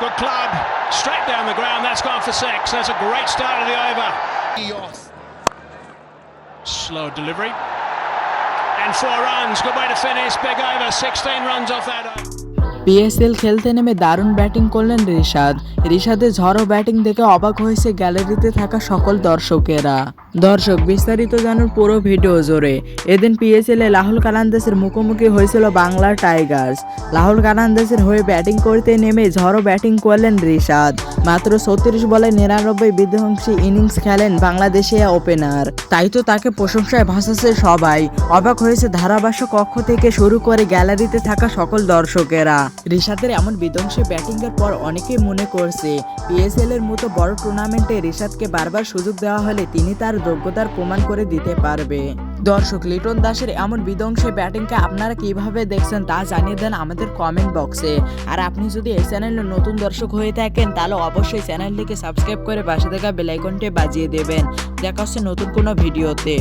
Good club. Straight down the ground. That's gone for six. That's a great start of the over. Slow delivery. And four runs. Good way to finish. Big over. 16 runs off that over. PSL খেলতে নেমে দারুণ batting করলেন রিশাদ। রিশাদের ঝড়ো batting দেখে অবাক হয়েছে গ্যালারিতে থাকা সকল দর্শকেরা। দর্শক, বিস্তারিত জানুন পুরো ভিডিও জোরে এদিন পিএসএল লাহুল কালান্দাসের মুখোমুখি হয়েছিল বাংলার টাইগার্স। লাহুল কালান্দাসের হয়ে ব্যাটিং করতে নেমে ঝড়ো ব্যাটিং করলেন রিশাদ। মাত্র ছত্রিশ বলে নিরানব্বই বিধ্বংসী ইনিংস খেলেন বাংলাদেশে ওপেনার। তাই তো তাকে প্রশংসায় ভাসাচ্ছে সবাই। অবাক হয়েছে ধারাভাষ্য কক্ষ থেকে শুরু করে গ্যালারিতে থাকা সকল দর্শকেরা। রিশাদের এমন বিধ্বংসী ব্যাটিংয়ের পর অনেকেই মনে করছে পিএসএল এর মতো বড় টুর্নামেন্টে রিশাদকে বারবার সুযোগ দেওয়া হলে তিনি তার যোগ্যতার প্রমাণ করে দিতে পারবে। দর্শক, লিটন দাসের এমন বিধ্বংসী ব্যাটিংকে আপনারা কীভাবে দেখছেন তা জানিয়ে দেন আমাদের কমেন্ট বক্সে আর আপনি যদি এই চ্যানেলে নতুন দর্শক হয়ে থাকেন, তাহলে অবশ্যই চ্যানেলটিকে সাবস্ক্রাইব করে পাশে থাকা বেলাইকনটি বাজিয়ে দেবেন। দেখা হচ্ছে নতুন কোনো ভিডিওতে।